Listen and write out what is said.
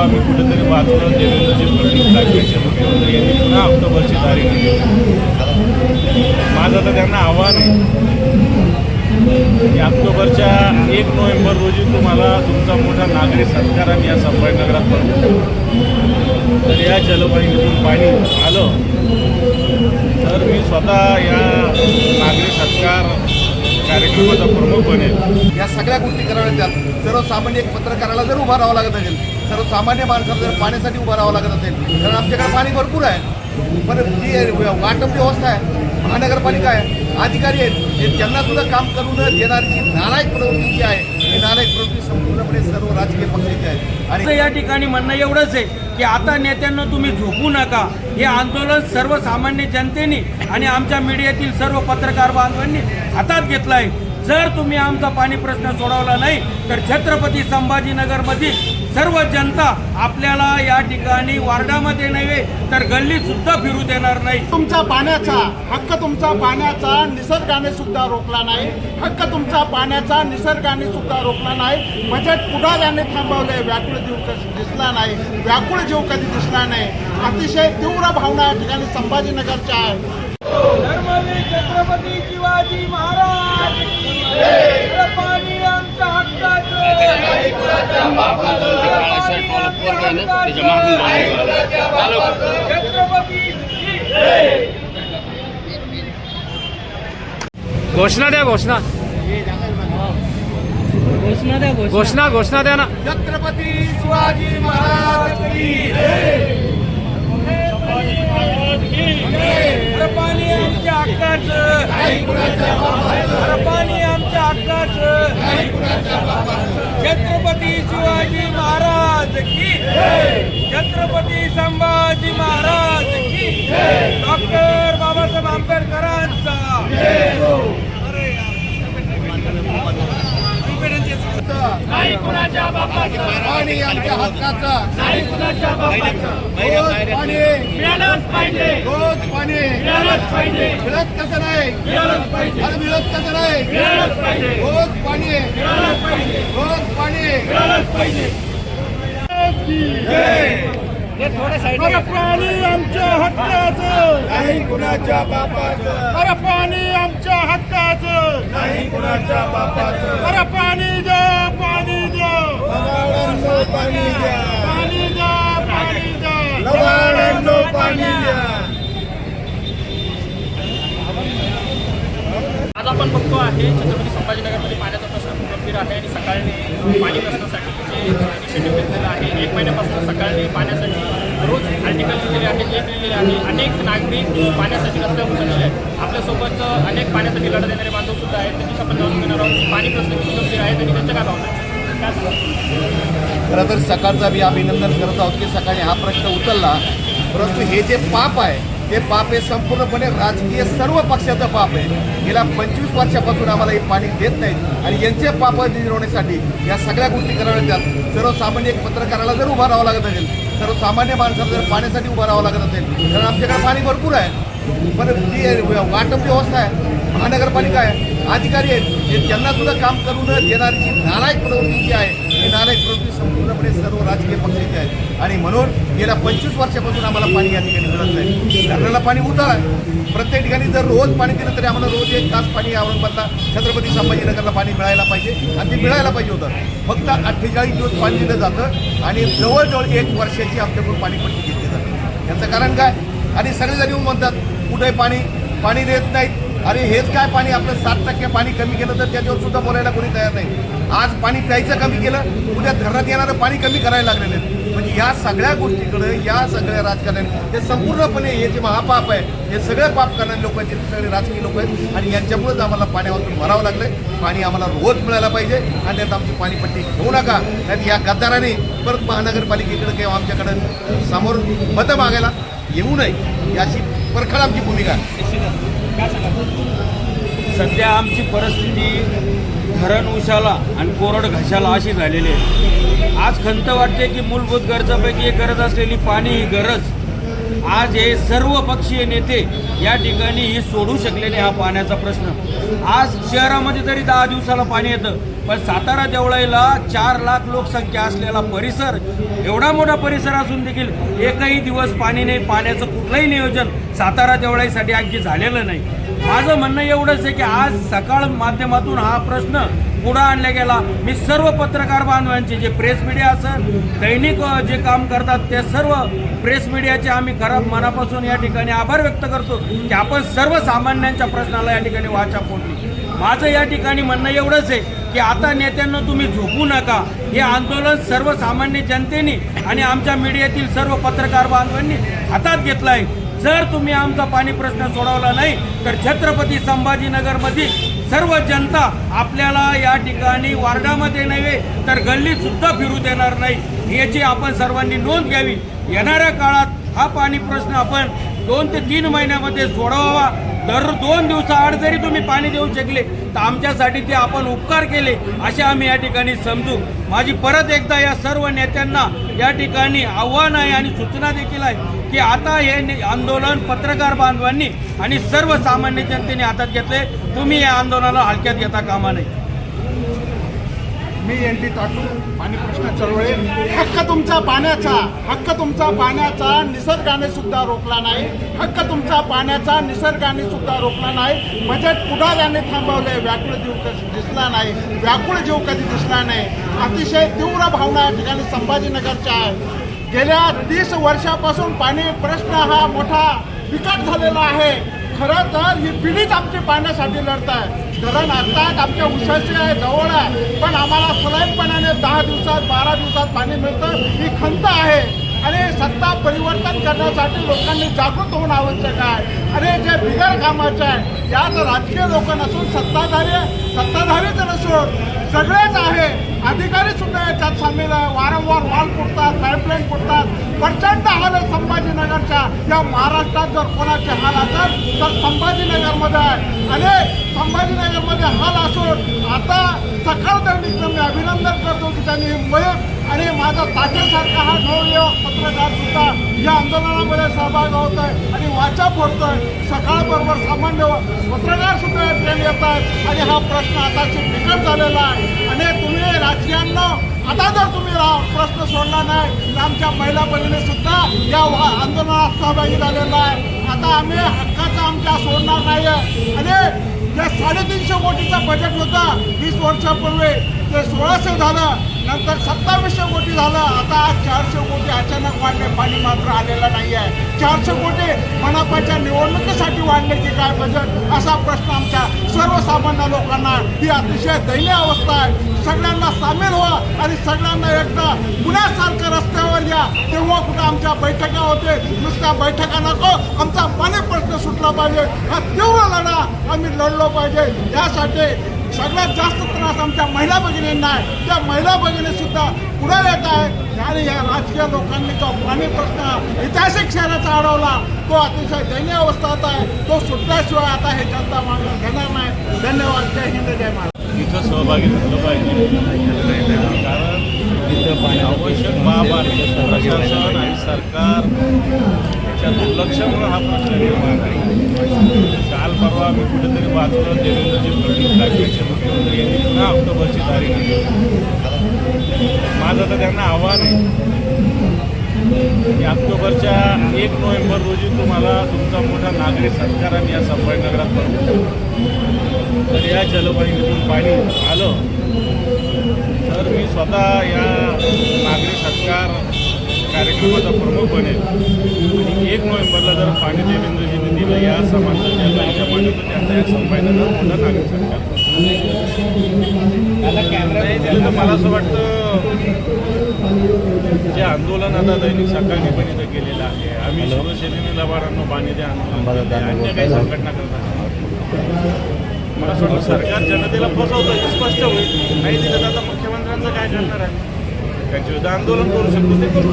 जेव्हा आम्ही कुठेतरी वाचलं देवेंद्रजी फडणवीस राज्याचे मुख्यमंत्री यांनी पुन्हा ऑक्टोबरची तारीख दिली माझं तर त्यांना आव्हान आहे. की ऑक्टोबरच्या एक नोव्हेंबर रोजी तुम्हाला तुमचा मोठा नागरी सत्कार आम्ही या संभाजीनगरात पडतो तर या जलवाहिनीतून पाणी आलं तर मी स्वतः या नागरी सत्कार कार्यक्रमाचा प्रमुख बनेल. या सगळ्या गोष्टी कराव्या लागतात सर्वसामान्य एक पत्रकाराला जर उभा राहावं लागत असेल सर्वसामान्य माणसाला जर पाण्यासाठी उभं राहावं लागत असेल कारण आमच्याकडे पाणी भरपूर आहे. पण जी वाटप व्यवस्था आहे महानगरपालिका आहे अधिकारी आहेत हे त्यांना सुद्धा काम करू न देणारी नारायक प्रवृत्ती जी आहे ही प्रवृत्ती संपूर्णपणे सर्व राजकीय आणि या ठिकाणी म्हणणं एवढंच आहे की आता नेत्यांना तुम्ही झोपू नका. हे आंदोलन सर्वसामान्य जनतेने आणि आमच्या मीडियातील सर्व पत्रकार बांधवांनी हातात घेतलं आहे. जर तुम्ही आमचा पाणी प्रश्न सोडवला नाही तर छत्रपती संभाजीनगरमधील सर्व जनता आपल्याला या ठिकाणी वार्डामध्ये नव्हे तर गल्लीत सुद्धा फिरू देणार नाही. तुमचा पाण्याचा हक्क तुमचा पाण्याचा निसर्गाने सुद्धा रोखला नाही. हक्क तुमचा पाण्याचा निसर्गाने सुद्धा रोखला नाही. बजेट पुढाऱ्याने थांबवले व्याकुळ जीव कधी दिसला नाही. व्याकुळ जीव कधी दिसला नाही. अतिशय तीव्र भावना या ठिकाणी संभाजीनगरच्या आहे धर्मवीर छत्रपती शिवाजी महाराज. पाणी आमच्या हक्काचं. पाणी त्याच्या मागून घोषणा द्या घोषणा. घोषणा द्या घोषणा घोषणा द्या ना. छत्रपती शिवाजी महाराज की पाणी आमच्या हक्काचं. पाणी आमच्या हक्काचं. छत्रपती शिवाजी महाराज. छत्रपती संभाजी महाराज की डॉक्टर बाबासाहेब आंबेडकरांचा. पाणी आमच्या हक्काचा. रोज पाणी. रोज पाणी. मिळत कसं नाही? अरे मिळत कसं नाही? रोज पाणी. रोज पाणी. पाणी आमच्या हक्काचं. नाही कुणाच्या बापाचं. अरे पाणी आमच्या हक्काचं. नाही कुणाच्या बापाचं. अरे पाणी द्या पाणी द्या. पाणी द्या. पाणी द्या पाणी द्या. लवाडांनो पाणी द्या. आज आपण बघतो आहे छत्रपती संभाजीनगरमध्ये पाण्याचा प्रश्न गंभीर आहे आणि सकाळने पाणी प्रश्नासाठी जे एक महिन्यापासून सकाळी पाण्यासाठी रोज आर्टिकल लिहिलेले आहेत लेख लिहिलेले आहे अनेक नागरिक पाण्यासाठी रस्त्यावर उतरलेले आहेत. आपल्यासोबत अनेक पाण्यासाठी लढा देणारे बांधव सुद्धा आहेत. त्यांच्याशी आपण जाणून घेणार आहोत. की पाणी प्रश्न किती गंभीर आहे? आणि त्यांच्या काय भावना खरं तर सकाळचं मी अभिनंदन करत आहोत की सकाळी हा प्रश्न उचलला. परंतु हे जे पाप आहे हे पाप हे संपूर्णपणे राजकीय सर्व पक्षाचं पाप आहे. गेल्या पंचवीस वर्षापासून आम्हाला हे पाणी देत नाहीत. आणि यांचे पाप जिरवण्यासाठी या सगळ्या गोष्टी कराव्या लागतात सर्वसामान्य एक पत्रकाराला जर उभा राहावं लागत असेल सर्वसामान्य माणसाला जर पाण्यासाठी उभं राहावं लागत असेल कारण आमच्याकडे पाणी भरपूर आहे. पण जी वाटप व्यवस्था आहे महानगरपालिका आहे अधिकारी आहेत हे त्यांना सुद्धा काम करून देणारी जी नारायक प्रवृत्ती जी आहे ही नालायक संपूर्णपणे सर्व राजकीय पक्षाचे आहे आणि म्हणून गेल्या पंचवीस वर्षापासून आम्हाला पाणी या ठिकाणी मिळत नाही. धरणाला पाणी उतार आहे प्रत्येक ठिकाणी जर रोज पाणी दिलं तरी आम्हाला रोज एक तास पाणी औरंगाबादला छत्रपती संभाजीनगरला पाणी मिळायला पाहिजे. आणि ते मिळायला पाहिजे होतं. फक्त अठ्ठेचाळीस दिवस पाणी दिलं जातं आणि जवळजवळ एक वर्षाची आमच्याकडून पाणीपट्टी घेतली जाते. याचं कारण काय? आणि सगळेजण येऊन म्हणतात कुठे पाणी? पाणी देत नाहीत. अरे हेच काय पाणी आपलं सात टक्के पाणी कमी केलं तर त्याच्यावर सुद्धा बोलायला कोणी तयार नाही. आज पाणी प्यायचं कमी केलं उद्या धरणात येणारं पाणी कमी करायला लागलेलं आहे. म्हणजे या सगळ्या गोष्टीकडे या सगळ्या राजकारण हे संपूर्णपणे हे जे महापाप आहे हे सगळे पाप करणारे लोक आहेत सगळे राजकीय लोक आहेत. आणि यांच्यामुळेच आम्हाला पाण्यावरून मरावं लागलं पाणी आम्हाला रोज मिळायला पाहिजे. आणि त्यात आमची पाणीपट्टी घेऊ नका. आणि या गद्दाराने परत महानगरपालिकेकडे किंवा आमच्याकडे समोर मतं मागायला येऊ नये. याची परखड आमची भूमिका आहे. सध्या आमची परिस्थिती धरण उशाला आणि कोरड घशाला अशी झालेली आहे. आज खंत वाटते की मूलभूत गरजापैकी एक गरज असलेली पाणी ही गरज. आज हे सर्व पक्षीय नेते या ठिकाणी ही सोडू शकले नाही हा पाण्याचा प्रश्न. आज शहरामध्ये तरी दहा दिवसाला पाणी येतं पण सातारा देवळाईला चार लाख लोकसंख्या असलेला परिसर एवढा मोठा परिसर असून देखील एकही दिवस पाणी नाही पाण्याचं कुठलंही नियोजन सातारा देवळाईसाठी आणखी झालेलं नाही. माझं म्हणणं एवढंच आहे की आज सकाळ माध्यमातून हा प्रश्न पुढं आणला गेला. मी सर्व पत्रकार बांधवांचे जे प्रेस मीडिया असेल दैनिक जे काम करतात ते सर्व प्रेस मीडियाचे आम्ही खराब मनापासून या ठिकाणी आभार व्यक्त करतो की आपण सर्वसामान्यांच्या प्रश्नाला या ठिकाणी वाचा फोडली. माझं या ठिकाणी म्हणणं एवढंच आहे की आता नेत्यांना तुम्ही झोपू नका. हे आंदोलन सर्वसामान्य जनतेने आणि आमच्या मीडियातील सर्व पत्रकार बांधवांनी हातात घेतलं आहे जर तुम्ही आमचा पाणी प्रश्न सोडवला नाही तर छत्रपती संभाजीनगरमधील सर्व जनता आपल्याला या ठिकाणी वार्डामध्ये नव्हे तर गल्लीतसुद्धा फिरू देणार नाही. याची आपण सर्वांनी नोंद घ्यावी. येणाऱ्या काळात हा पाणी प्रश्न आपण दोन ते तीन महिन्यामध्ये सोडवावा. दर दोन दिवसाआड जरी तुम्ही पाणी देऊ शकले तर आमच्यासाठी ते आपण उपकार केले असे आम्ही या ठिकाणी समजू. माझी परत एकदा या सर्व नेत्यांना या ठिकाणी आव्हान आहे आणि सूचना देखील आहे की आता हे आंदोलन पत्रकार बांधवांनी आणि सर्वसामान्य जनतेने हातात घेतले. तुम्ही या आंदोलनाला हलक्यात घेता कामा नये. मी एन टी टाटू पाणी प्रश्न चळवळे. हक्क तुमचा पाण्याचा हक्क तुमचा पाण्याचा निसर्गाने सुद्धा रोखला नाही. हक्क तुमचा पाण्याचा निसर्गाने सुद्धा रोखला नाही. बजेट पुढाऱ्याने थांबवले व्याकुळ जीव कधी दिसला नाही. व्याकुळ जीव कधी दिसला नाही. अतिशय तीव्र भावना या ठिकाणी संभाजीनगरच्या आहे. गेल्या तीस वर्षापासून पाणी प्रश्न हा मोठा बिकट झालेला आहे. खरं तर ही पिढीच आमची पाण्यासाठी लढत आहे. धरण आता आमच्या उशाची आहे जवळ आहे. पण आम्हाला सलाईनपणाने दहा दिवसात बारा दिवसात पाणी मिळतं ही खंत आहे. आणि सत्ता परिवर्तन करण्यासाठी लोकांनी जागृत होणं आवश्यक आहे. आणि जे बिगर कामाचे आहे यात राजकीय लोक नसून सत्ताधारी सत्ताधारी तर नसून सगळेच आहे. अधिकारी सुद्धा याच्यात सामील आहे. वारंवार वॉल फुटतात पाईपलाईन फुटतात. प्रचंड हाल आहे संभाजीनगरच्या. या महाराष्ट्रात जर कोणाचे हाल असतात तर संभाजीनगरमध्ये आहे. आणि संभाजीनगरमध्ये हाल असून आता सकाळ दैनिकचं मी अभिनंदन करतो की त्यांनी मुंबईत आणि माझा ताट्यासारखा हा गौरव पत्रकार सुद्धा या आंदोलनामध्ये सहभाग होत आहे आणि वाचा फोडतोय. सकाळबरोबर सामान्य पत्रकार सुद्धा या ट्रेन येत आहेत आणि हा प्रश्न आता बिकट झालेला आहे. आणि तुम्ही राजकीयांना आता जर तुम्ही प्रश्न सोडला नाही तर आमच्या महिला बहिणी सुद्धा या आंदोलनात सहभागी झालेला आहे. आता आम्ही हक्काचा आमच्या सोडणार नाही आणि जे साडेतीनशे कोटीचं बजेट होतं वीस वर्षापूर्वी ते सोळाशे झालं. नंतर सत्तावीसशे कोटी झालं. आता आज चारशे कोटी अचानक वाढले. पाणी मात्र आलेलं नाही आहे चारशे कोटी मनापाच्या निवडणुकीसाठी वाढले की काय बजेट? असा प्रश्न आमच्या सर्वसामान्य लोकांना. ही अतिशय दयनीय अवस्था आहे. सगळ्यांना सामील व्हा आणि सगळ्यांना एकदा पुण्यासारखं रस्त्यावर या. तेव्हा कुठं आमच्या बैठका होते. नुसत्या बैठका नको. आमचा पाणी प्रश्न सुटला पाहिजे. हा तीव्र लढा आम्ही लढलो पाहिजे. यासाठी सगळ्यात जास्त त्रास आमच्या महिला भगिनींना आहे. त्या महिला भगिनी सुद्धा पुढे येत आहे. आणि या राजकीय लोकांनी जो पाणी प्रश्न ऐतिहासिक शहराचा अडवला तो अतिशय दयनीय अवस्थात आहे. तो सुटल्याशिवाय आता हे जनता मागणं घेणार नाही. धन्यवाद. जय हिंद जय महाराज तिथं सहभागी झालं पाहिजे. कारण आवश्यक. बाब आहे प्रशासन आणि सरकार याच्या दुर्लक्षामुळे हा प्रश्न निर्माण आहे काल परवा आम्ही कुठेतरी वाचलं देवेंद्रजी फडणवीस राज्याचे मुख्यमंत्री यांनी पुन्हा ऑक्टोबरची तारीख माझं तर त्यांना आव्हान आहे. की ऑक्टोबरच्या एक नोव्हेंबर रोजी तुम्हाला तुमचा मोठा नागरी सत्कार आम्ही या संभाजीनगरात करू. तर या जलवाहिनीतून पाणी आलं. तर मी स्वतः या कार्यक्रमाचा प्रमुख बनेल. आणि एक नोव्हेंबरला जर पाणी देवेंद्रजींनी दिलं या समाजाच्या जलवाहिनीच्या पाण्यातून त्यांचा या संभाजीनगर मोठा नागरी सत्कार नाही दिलं तर मला असं वाटतं जे आंदोलन आता दैनिक सकाळी पण इथं केलेलं आहे आम्ही शिवसेनेने लबाडांना पाणी द्या आंदोलन. अन्य काही संघटना करतात मला असं वाटतं सरकार जनतेला फसवतं हे स्पष्ट होईल. नाही दिलं तर आता मुख्यमंत्र्यांचं काय करणार आहे? त्यांच्या विरुद्ध आंदोलन करू शकतो ते करू